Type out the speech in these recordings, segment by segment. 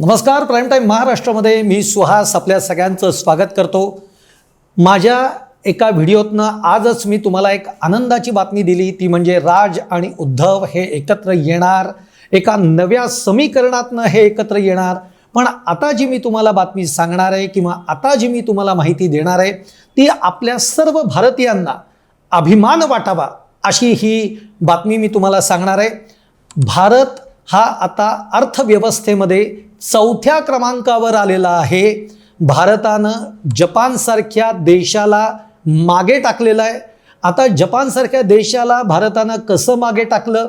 नमस्कार prime time महाराष्ट्रामध्ये मी सुहास आपल्या सगळ्यांचं स्वागत करतो. माझ्या एका व्हिडिओतनं आजच मी तुम्हाला एक आनंदाची बातमी दिली ती म्हणजे राज आणि उद्धव हे एकत्र येणार. एका नव्या समीकरणातनं हे एकत्र येणार. पण आता जी मी तुम्हाला बातमी सांगणार आहे किंवा आता जी मी तुम्हाला माहिती देणार आहे ती आपल्या सर्व भारतीयांना अभिमान वाटावा अशी ही बातमी मी तुम्हाला सांगणार आहे. भारत हा आता अर्थव्यवस्थेमध्ये चौथ्या क्रमांकावर आलेला आहे. भारतानं जपानसारख्या देशाला मागे टाकलेलं आहे. आता जपानसारख्या देशाला भारतानं कसं मागे टाकलं?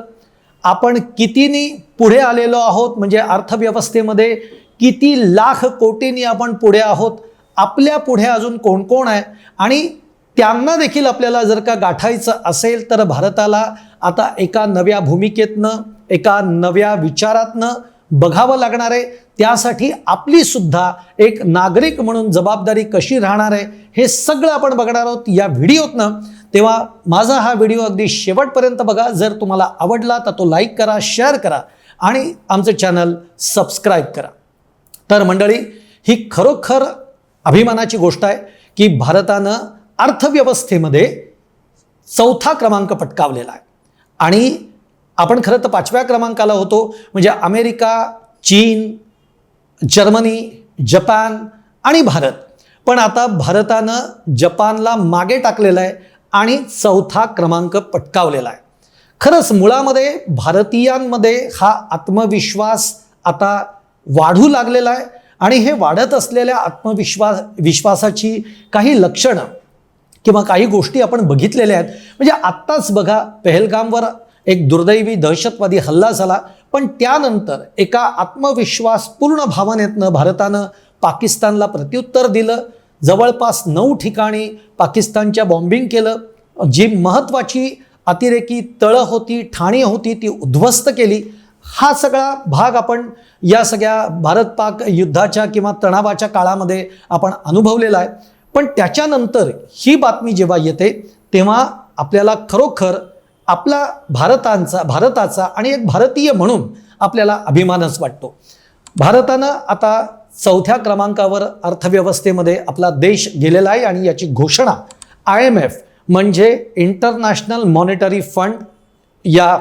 आपण कितीनी पुढे आलेलो आहोत? म्हणजे अर्थव्यवस्थेमध्ये किती लाख कोटींनी आपण पुढे आहोत? आपल्या पुढे अजून कोण कोण आहे? आणि त्यांना देखील आपल्याला जर का गाठायचं असेल तर भारताला आता एका नव्या भूमिकेतनं एका नव्या विचारातनं बघावं लागणार आहे. त्यासाठी आपली सुद्धा एक नागरिक म्हणून जबाबदारी कशी राहणार आहे हे सगळं आपण बघणार आहोत या व्हिडिओतनं. तेव्हा माझा हा व्हिडिओ अगदी शेवटपर्यंत बघा. जर तुम्हाला आवडला तर तो लाईक करा शेअर करा आणि आमचं चॅनल सबस्क्राईब करा. तर मंडळी ही खरोखर अभिमानाची गोष्ट आहे की भारतानं अर्थव्यवस्थेमध्ये चौथा क्रमांक पटकावलेला आहे. आणि आपण खरं तर पाचव्या क्रमांकाला होतो. म्हणजे अमेरिका चीन जर्मनी जपान आणि भारत. पण आता भारतानं जपानला मागे टाकलेलं आहे आणि चौथा क्रमांक पटकावलेला आहे. खरंच मुळामध्ये भारतीयांमध्ये हा आत्मविश्वास आता वाढू लागलेला आहे आणि हे वाढत असलेल्या आत्मविश्वास विश्वासाची काही लक्षणं किंवा काही गोष्टी आपण बघितलेल्या आहेत. म्हणजे आत्ताच बघा पहलगामवर एक दुर्दैवी दहशतवादी हल्ला झाला. पण त्यानंतर एका आत्मविश्वासपूर्ण भावनेतनं भारतानं पाकिस्तानला प्रत्युत्तर दिलं. जवळपास नऊ ठिकाणी पाकिस्तानच्या बॉम्बिंग केलं. जी महत्त्वाची अतिरेकी तळं होती ठाणी होती ती उद्ध्वस्त केली. हा सगळा भाग आपण या सगळ्या भारत पाक युद्धाच्या किंवा तणावाच्या काळामध्ये आपण अनुभवलेला आहे. पण त्याच्यानंतर ही बातमी जेव्हा येते तेव्हा आपल्याला खरोखर आपला भारतांचा भारताचा आणि एक भारतीय म्हणून आपल्याला अभिमानच वाटतो. भारतानं आता चौथ्या क्रमांकावर अर्थव्यवस्थेमध्ये आपला देश गेलेला आहे आणि याची घोषणा आय एम एफ म्हणजे इंटरनॅशनल मॉनिटरी फंड या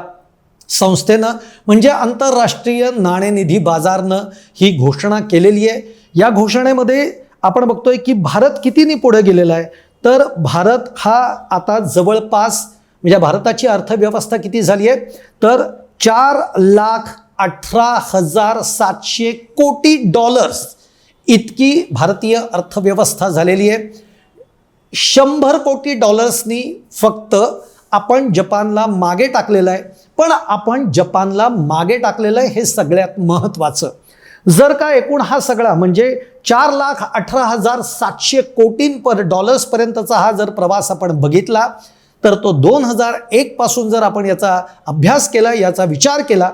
संस्थेनं म्हणजे आंतरराष्ट्रीय नाणेनिधी बाजारनं ही घोषणा केलेली आहे. या घोषणेमध्ये आपण बघतोय की भारत कितीनी पुढे गेलेला आहे? तर भारत हा आता जवळपास म्हणजे भारताची अर्थव्यवस्था किती झाली आहे? तर चार लाख अठरा हजार सातशे कोटी डॉलर्स इतकी भारतीय अर्थव्यवस्था झालेली आहे. शंभर कोटी डॉलर्सनी फक्त आपण जपानला मागे टाकलेलं आहे. पण आपण जपानला मागे टाकलेलं आहे हे सगळ्यात महत्त्वाचं. जर का एकूण हा सगळा म्हणजे चार लाख अठरा हजार सातशे कोटींपर डॉलर्सपर्यंतचा हा जर प्रवास आपण बघितला तर तो दोन हजार एकपासून जर आपण याचा अभ्यास केला याचा विचार केला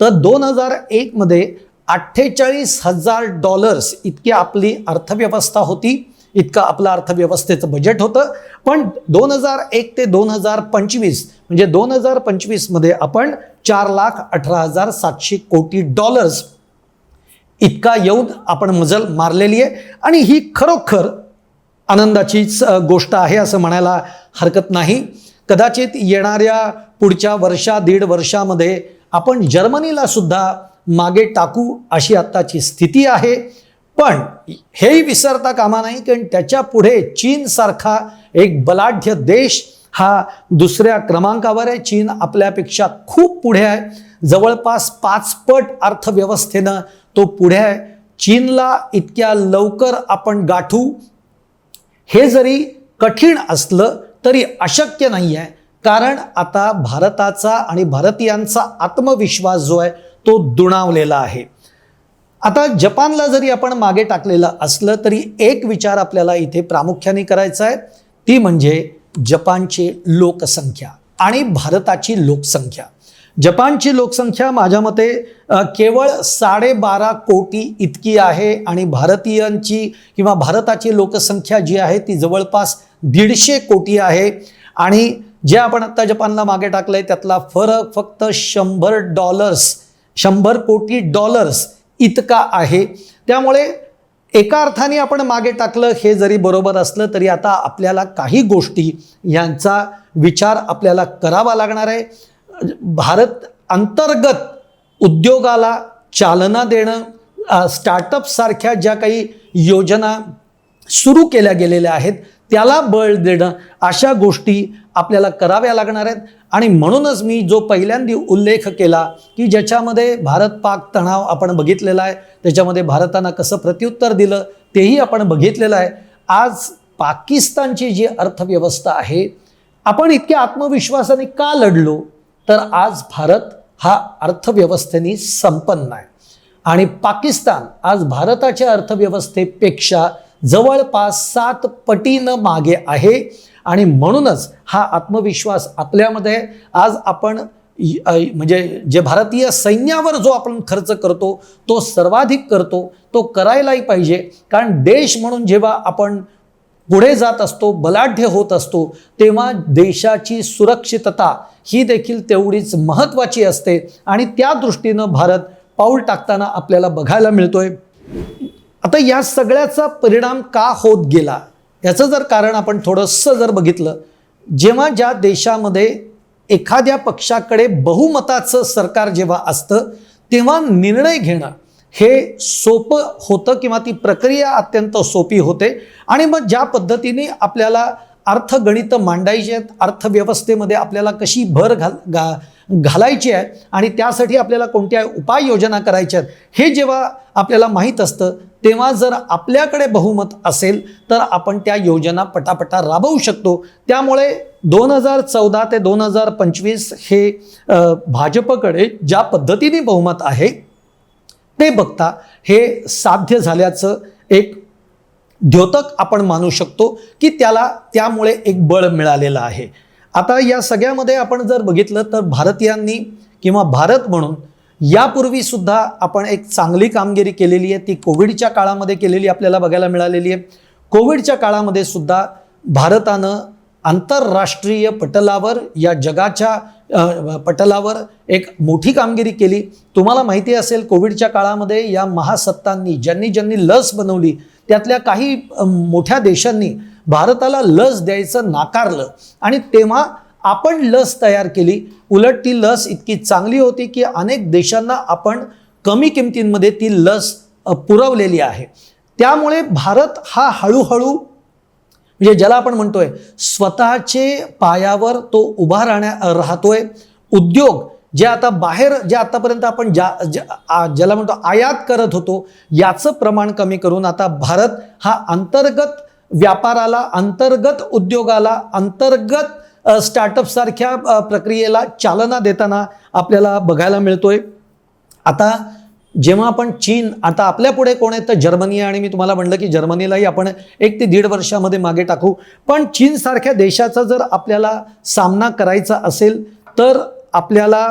तर दोन हजार एकमध्ये अठ्ठेचाळीस हजार डॉलर्स इतकी आपली अर्थव्यवस्था होती. इतकं आपलं अर्थव्यवस्थेचं बजेट होतं. पण दोन हजार एक ते दोन हजार पंचवीस म्हणजे दोन हजार पंचवीसमध्ये आपण चार लाख अठरा हजार सातशे कोटी डॉलर्स इतका येऊन आपण मजल मारलेली आहे. आणि ही खरोखर आनंदाचीच गोष्ट आहे असं म्हणायला हरकत नाही. कदाचित येणाऱ्या पुढच्या वर्षा दीड वर्षामध्ये आपण जर्मनीला सुद्धा मागे टाकू अशी आत्ताची स्थिती आहे. पण हेही विसरता कामा नाही कारण त्याच्या पुढे चीनसारखा एक बलाढ्य देश हा दुसऱ्या क्रमांकावर आहे. चीन आपल्यापेक्षा खूप पुढे आहे. जवळपास पाचपट अर्थव्यवस्थेनं तो पुढे आहे. चीनला इतक्या लवकर आपण गाठू हे जरी कठीण असलं तरी अशक्य नाही आहे कारण आता भारताचा आणि भारतीयांचा आत्मविश्वास जो आहे तो दुणावलेला आहे. आता जपानला जरी आपण मागे टाकलेलं असलं तरी एक विचार आपल्याला इथे प्रामुख्याने करायचा आहे. ती म्हणजे जपानची लोकसंख्या आणि भारताची लोकसंख्या. जपानची लोकसंख्या माझ्या मते केवळ साडेबारा कोटी इतकी आहे आणि भारतीयांची किंवा भारताची लोकसंख्या जी आहे ती जवळपास दीडशे कोटी आहे. आणि जे आपण आत्ता जपानला मागे टाकलं आहे त्यातला फरक फक्त शंभर डॉलर्स शंभर कोटी डॉलर्स इतका आहे. त्यामुळे एका अर्थाने आपण मागे टाकलं हे जरी बरोबर असलं तरी आता आपल्याला काही गोष्टी यांचा विचार आपल्याला करावा लागणार आहे. भारत अंतर्गत उद्योगाला चालना देणं स्टार्टअपसारख्या ज्या काही योजना सुरू केल्या गेलेल्या आहेत त्याला बळ देणं अशा गोष्टी आपल्याला कराव्या लागणार आहेत. आणि म्हणूनच मी जो पहिल्यांदा उल्लेख केला की ज्याच्यामध्ये भारत पाक तणाव आपण बघितलेला आहे त्याच्यामध्ये भारतानं कसं प्रत्युत्तर दिलं तेही आपण बघितलेलं आहे. आज पाकिस्तानची जी अर्थव्यवस्था आहे आपण इतक्या आत्मविश्वासाने का लढलो? तर आज भारत हा अर्थव्यवस्थेने संपन्न आहे. आणि पाकिस्तान आज भारताच्या अर्थव्यवस्थेपेक्षा जवळपास सात पटीनं मागे आहे. आणि म्हणूनच हा आत्मविश्वास आपल्यामध्ये आज आपण म्हणजे जे भारतीय सैन्यावर जो आपण खर्च करतो तो सर्वाधिक करतो तो करायलाही पाहिजे. कारण देश म्हणून जेव्हा आपण पुढे जात असतो बलाढ्य होत असतो तेव्हा देशाची सुरक्षितता ही देखील तेवढीच महत्त्वाची असते. आणि त्या दृष्टीनं भारत पाऊल टाकताना आपल्याला बघायला मिळतोय. आता या सगळ्याचा परिणाम का होत गेला? याचं जर कारण आपण थोडंसं जर बघितलं जेव्हा ज्या देशामध्ये एखाद्या पक्षाकडे बहुमताचं सरकार जेव्हा असतं तेव्हा निर्णय घेणं हे सोपं होतं किंवा ती प्रक्रिया अत्यंत सोपी होते. आणि मग ज्या पद्धतीने आपल्याला अर्थगणित मांडायचे आहेत अर्थव्यवस्थेमध्ये आपल्याला कशी भर घाल घा घालायची आहे आणि त्यासाठी आपल्याला कोणत्या उपाययोजना करायच्या आहेत हे जेव्हा आपल्याला माहीत असतं तेव्हा जर आपल्याकडे बहुमत असेल तर आपण त्या योजना पटापटा राबवू शकतो. त्यामुळे दोन हजार चौदा ते दोन हजार पंचवीस हे भाजपकडे ज्या पद्धतीने बहुमत आहे ते बघता हे साध्य झाल्याचं एक द्योतक आपण मानू शकतो की त्याला त्यामुळे एक बळ मिळालेलं आहे. आता या सगळ्यामध्ये आपण जर बघितलं तर भारतीयांनी किंवा भारत म्हणून यापूर्वी सुद्धा आपण एक चांगली कामगिरी केलेली आहे. ती कोविडच्या काळामध्ये केलेली आपल्याला बघायला मिळालेली आहे. कोविडच्या काळामध्ये सुद्धा भारतानं आंतरराष्ट्रीय पटलावर या जगाच्या पटलावर एक मोठी कामगिरी केली. तुम्हाला माहिती असेल कोविडच्या काळामध्ये या महासत्तांनी ज्यांनी ज्यांनी लस बनवली त्यातल्या काही मोठ्या देशांनी भारताला लस द्यायचं नाकारलं. आणि तेव्हा आपण लस तयार केली. उलट ती लस इतकी चांगली होती की अनेक देशांना आपण कमी किमतींमध्ये ती लस पुरवलेली आहे. त्यामुळे भारत हा हळूहळू म्हणजे ज्याला आपण म्हणतोय स्वतःचे पायावर तो उभा राहण्या राहतोय. उद्योग जे आता बाहेर जे आतापर्यंत आपण ज्या ज्या- आ- ज्याला म्हणतो आयात करत होतो याचं प्रमाण कमी करून आता भारत हा अंतर्गत व्यापाराला अंतर्गत उद्योगाला अंतर्गत स्टार्टअपसारख्या प्रक्रियेला चालना देताना आपल्याला बघायला मिळतोय. आता जेव्हा आपण चीन आता आपल्या पुढे कोण आहेत? तर जर्मनी आहे आणि मी तुम्हाला म्हणलं की जर्मनीलाही आपण एक ते दीड वर्षामध्ये मागे टाकू. पण चीनसारख्या देशाचा जर आपल्याला सामना करायचा असेल तर आपल्याला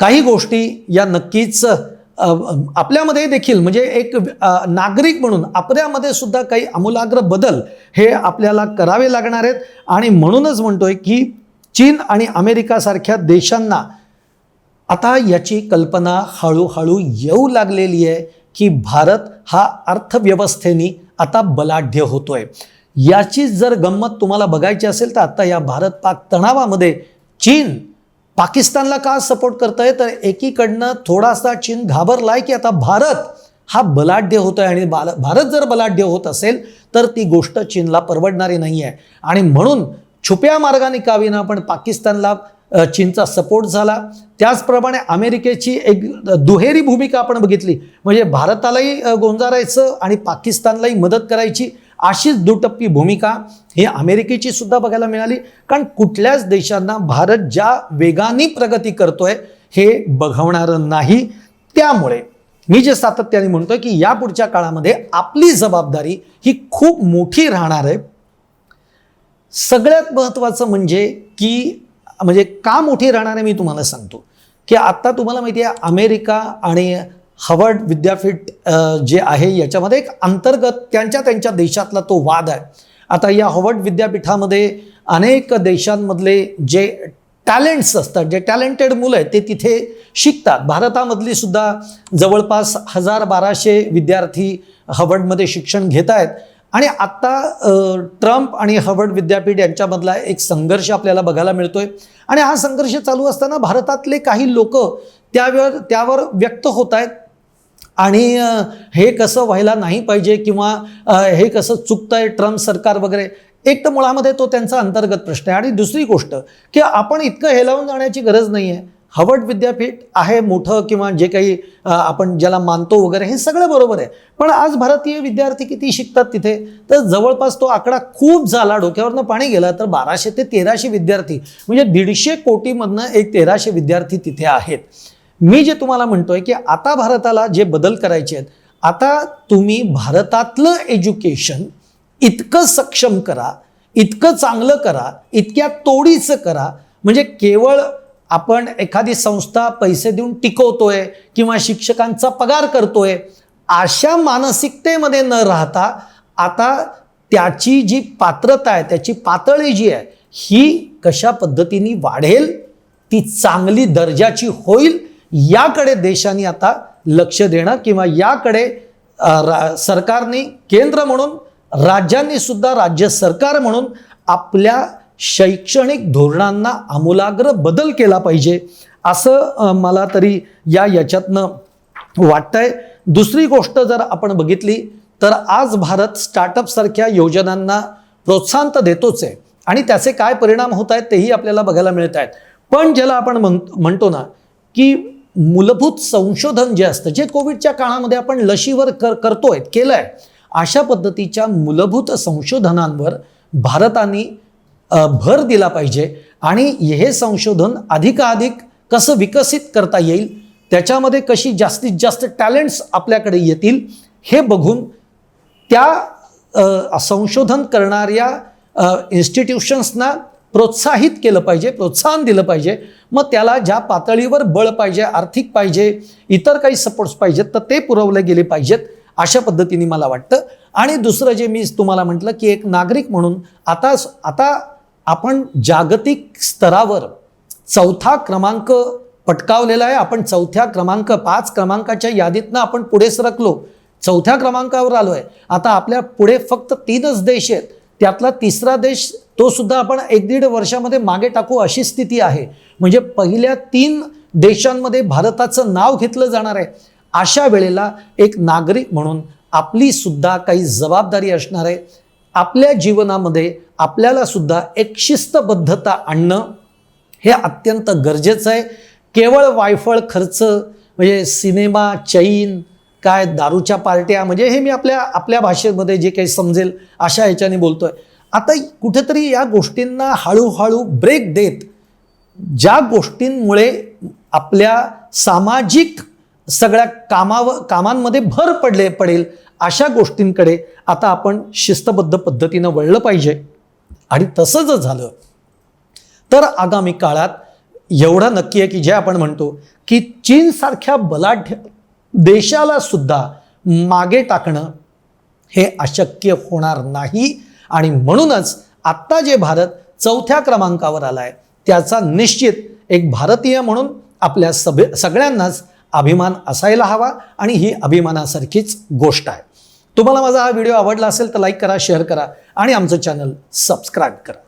काही गोष्टी या नक्कीच आपल्यामध्ये देखील म्हणजे एक नागरिक म्हणून आपल्यामध्ये सुद्धा काही आमूलाग्र बदल हे आपल्याला करावे लागणार आहेत. आणि म्हणूनच म्हणतोय की चीन आणि अमेरिकासारख्या देशांना आता याची कल्पना हळूहळू येऊ लागलेली आहे की भारत हा अर्थव्यवस्थेने आता बलाढ्य होतोय. याचीच जर गंमत तुम्हाला बघायची असेल तर आता या भारत पाक तणावामध्ये चीन पाकिस्तानला का सपोर्ट करतंय? तर एकीकडनं थोडासा चीन घाबरलाय की आता भारत हा बलाढ्य होतो आहे आणि बाल भारत जर बलाढ्य होत असेल तर ती गोष्ट चीनला परवडणारी नाही आहे आणि म्हणून छुप्या मार्गाने का विना पण पाकिस्तानला चीनचा सपोर्ट झाला. त्याचप्रमाणे अमेरिकेची एक दुहेरी भूमिका आपण बघितली. म्हणजे भारतालाही गोंजारायचं आणि पाकिस्तानलाही मदत करायची अशीच दुटप्पी भूमिका ही अमेरिकेची सुद्धा बघायला मिळाली. कारण कुठल्याच देशांना भारत ज्या वेगाने प्रगती करतोय हे बघवणारं नाही. त्यामुळे मी जे सातत्याने म्हणतोय की या पुढच्या काळामध्ये आपली जबाबदारी ही खूप मोठी राहणार आहे. सगळ्यात महत्त्वाचं म्हणजे की म्हणजे का मोठी राहणार आहे मी तुम्हाला सांगतो. की आत्ता तुम्हाला माहिती आहे अमेरिका आणि हवर्ड विद्यापीठ जे आहे याच्यामध्ये एक अंतर्गत त्यांच्या त्यांच्या देशातला तो वाद आहे. आता या हवर्ड विद्यापीठामध्ये अनेक देशांमधले जे टॅलेंट्स असतात जे टॅलेंटेड मुलं आहेत ते तिथे शिकतात. भारतामधली सुद्धा जवळपास हजार बाराशे विद्यार्थी हवर्डमध्ये शिक्षण घेत आहेत. आणि आत्ता ट्रम्प आणि हवर्ड विद्यापीठ यांच्यामधला एक संघर्ष आपल्याला बघायला मिळतोय. आणि हा संघर्ष चालू असताना भारतातले काही लोक त्यावर त्यावर व्यक्त होत आहेत. आणि हे कसं व्हायला नाही पाहिजे किंवा हे कसं चुकतंय ट्रम्प सरकार वगैरे एक तर मुळामध्ये तो त्यांचा अंतर्गत प्रश्न आहे. आणि दुसरी गोष्ट की आपण इतकं हेलावून जाण्याची गरज नाही आहे हवर्ड विद्यापीठ आहे मोठं किंवा जे काही आपण ज्याला मानतो वगैरे हे सगळं बरोबर आहे. पण आज भारतीय विद्यार्थी किती शिकतात तिथे? तर जवळपास तो आकडा खूप झाला डोक्यावरनं पाणी गेलं तर बाराशे ते तेराशे विद्यार्थी म्हणजे दीडशे कोटीमधनं एक तेराशे विद्यार्थी तिथे आहेत. मी जे तुम्हाला म्हणतोय की आता भारताला जे बदल करायचे आहेत आता तुम्ही भारतातलं एज्युकेशन इतकं सक्षम करा इतकं चांगलं करा इतक्या तोडीचं करा म्हणजे केवळ आपण एखादी संस्था पैसे देऊन टिकवतोय किंवा शिक्षकांचा पगार करतोय अशा मानसिकतेमध्ये न राहता आता त्याची जी पात्रता आहे त्याची पातळी जी आहे ही कशा पद्धतीने वाढेल ती चांगली दर्जाची होईल याकडे देशाने आता लक्ष देणं किंवा याकडे रा सरकारने केंद्र म्हणून राज्यांनी सुद्धा राज्य सरकार म्हणून आपल्या शैक्षणिक धोरणांना आमूलाग्र बदल केला पाहिजे असं मला तरी या याच्यातनं वाटतंय. दुसरी गोष्ट जर आपण बघितली तर आज भारत स्टार्टअपसारख्या योजनांना प्रोत्साहन तर देतोच आहे आणि त्याचे काय परिणाम होत आहेत तेही आपल्याला बघायला मिळत आहेत. पण ज्याला आपण म्हण म्हणतो ना की मूलभूत संशोधन जे असतं जे कोविडच्या काळामध्ये आपण लशीवर कर करतोय केलं आहे अशा पद्धतीच्या मूलभूत संशोधनांवर भारताने भर दिला पाहिजे आणि हे संशोधन अधिकाधिक कसं विकसित करता येईल त्याच्यामध्ये कशी जास्तीत जास्त टॅलेंट्स आपल्याकडे येतील हे बघून त्या संशोधन करणाऱ्या इन्स्टिट्यूशन्सना प्रोत्साहित केलं पाहिजे प्रोत्साहन दिलं पाहिजे. मग त्याला ज्या पातळीवर बळ पाहिजे आर्थिक पाहिजे इतर काही सपोर्ट्स पाहिजेत तर ते पुरवले गेले पाहिजेत अशा पद्धतीने मला वाटतं. आणि दुसरं जे मी तुम्हाला म्हटलं की एक नागरिक म्हणून आता आता आपण जागतिक स्तरावर चौथा क्रमांक पटकावलेला आहे. आपण चौथ्या क्रमांक पाच क्रमांकाच्या यादीतनं आपण पुढे सरकलो. चौथ्या क्रमांकावर आलो आहे आता आपल्या पुढे फक्त तीनच देश आहेत. त्यातला तिसरा देश तो सुद्धा आपण एक दीड वर्षामध्ये मागे टाकू अशी स्थिती आहे. म्हणजे पहिल्या तीन देशांमध्ये भारताचं नाव घेतलं जाणार आहे. अशा वेळेला एक नागरिक म्हणून आपली सुद्धा काही जबाबदारी असणार आहे. आपल्या जीवनामध्ये आपल्याला सुद्धा एक शिस्तबद्धता आणणं हे अत्यंत गरजेचं आहे. केवळ वायफळ खर्च म्हणजे सिनेमा चैन काय दारूच्या पार्ट्या म्हणजे हे मी आपल्या आपल्या भाषेमध्ये जे काही समजेल अशा ह्याच्याने बोलतोय. आता कुठेतरी या गोष्टींना हळूहळू ब्रेक देत ज्या गोष्टींमुळे आपल्या सामाजिक सगळ्या कामावर कामांमध्ये भर पडले पडेल अशा गोष्टींकडे आता आपण शिस्तबद्ध पद्धतीनं वळलं पाहिजे. आणि तसं जर झालं तर आगामी काळात एवढं नक्की आहे की जे आपण म्हणतो की चीनसारख्या बलाढ्य देशाला सुद्धा मागे टाकणं हे अशक्य होणार नाही. आणि म्हणूनच आत्ता जे भारत चौथ्या क्रमांकावर आला आहे त्याचा निश्चित एक भारतीय म्हणून आपल्या सभे सगळ्यांनाच अभिमान असायला हवा. आणि ही अभिमानासारखीच गोष्ट आहे. तुम्हाला माझा हा व्हिडिओ आवडला असेल तर लाईक करा शेअर करा आणि आमचं चॅनल सबस्क्राईब करा.